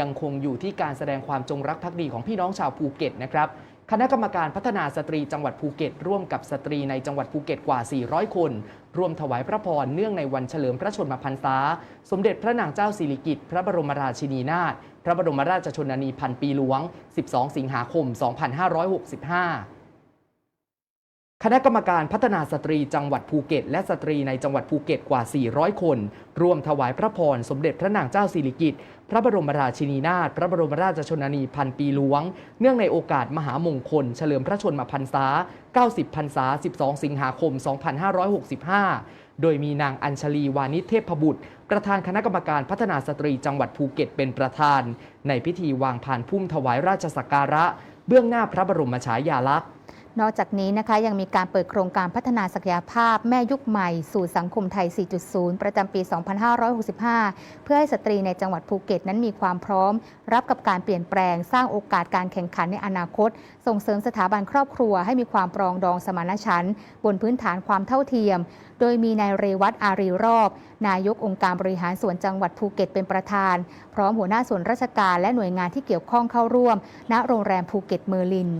ยังคงอยู่ที่การแสดงความจงรักภักดีของพี่น้องชาวภูเก็ตนะครับคณะกรรมการพัฒนาสตรีจังหวัดภูเก็ต ร่วมกับสตรีในจังหวัดภูเก็ตกว่า 400 คน ร่วมถวายพระพรเนื่องในวันเฉลิมพระชนมพรรษา สมเด็จพระนางเจ้าสิริกิติ์พระบรมราชินีนาถพระบรมราชชนนีพันปีหลวง 12 สิงหาคม 2565 คณะกรรมการพัฒนาสตรีจังหวัดภูเก็ต และสตรีในจังหวัดภูเก็ตกว่า 400 คน ร่วมถวายพระพร สมเด็จพระนางเจ้าสิริกิติ์ พระบรมราชินีนาถ พระบรมราชชนนีพันปีหลวง เนื่องในโอกาสมหามงคล เฉลิมพระชนมพรรษา 90 พรรษา 12 สิงหาคม 2565 โดยมีนางอัญชลีวานิเทพบุตร ประธานคณะกรรมการพัฒนาสตรีจังหวัดภูเก็ตเป็นประธาน ในพิธีวางผ่านพุ่มถวายราชสักการะ เบื้องหน้าพระบรมฉายาลักษณ์ นอกจากนี้นะคะยังมีการเปิดโครงการพัฒนาศักยภาพแม่ยุคใหม่ สู่สังคมไทย 4.0 ประจำปี 2565 เพื่อให้สตรีในจังหวัดภูเก็ตนั้นมีความพร้อม รับกับการเปลี่ยนแปลงสร้างโอกาสการแข่งขันในอนาคต ส่งเสริมสถาบันครอบครัวให้มีความปรองดองสมานฉันท์บนพื้นฐานความเท่าเทียม โดยมีนายเรวัตอารีรอบ นายกองค์การบริหารส่วนจังหวัดภูเก็ตเป็นประธาน พร้อมหัวหน้าส่วนราชการและหน่วยงานที่เกี่ยวข้องเข้าร่วม ณโรงแรมภูเก็ตเมอร์ลิน